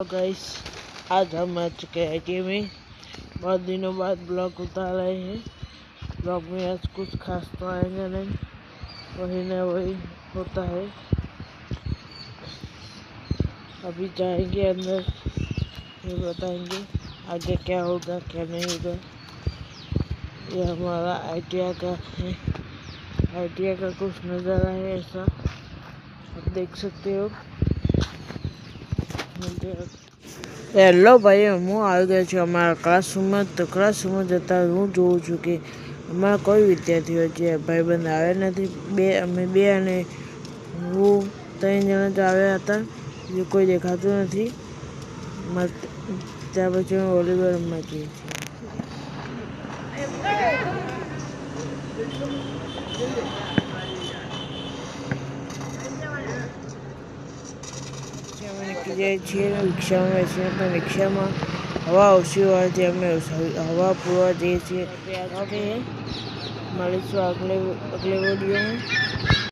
Guys आज हम आ चुके हैं आई में। बहुत दिनों बाद ब्लॉग उतार रहे हैं। ब्लॉग में आज कुछ खास तो आएगा नहीं। वही ना वही होता है। अभी जाएँगे अंदर। फिर बताएँगे आगे क्या होगा, क्या नहीं होगा। ये हमारा आइडिया का है। आइडिया का कुछ नज़ारा है ऐसा। आप देख सकते हो। હેલો ભાઈ, હું આવી ગયો છું અમારા ક્લાસરૂમમાં તો ક્લાસરૂમમાં જતાં હું જોઉં છું કે અમારા કોઈ વિદ્યાર્થીઓ જે ભાઈબંધ આવ્યા નથી, બે, અમે બે અને હું ત્રણ જણા જ આવ્યા હતા, જે કોઈ દેખાતું નથી. ત્યાર પછી અમે વોલીબોલ રમવા જઈએ છીએ. જઈએ છીએ રિક્ષામાં બેસીને પણ રિક્ષામાં હવા ઓછી હોવાથી અમે હવા પૂરવા જઈએ છીએ. મળીશું આગલે અગલે વીડિયો में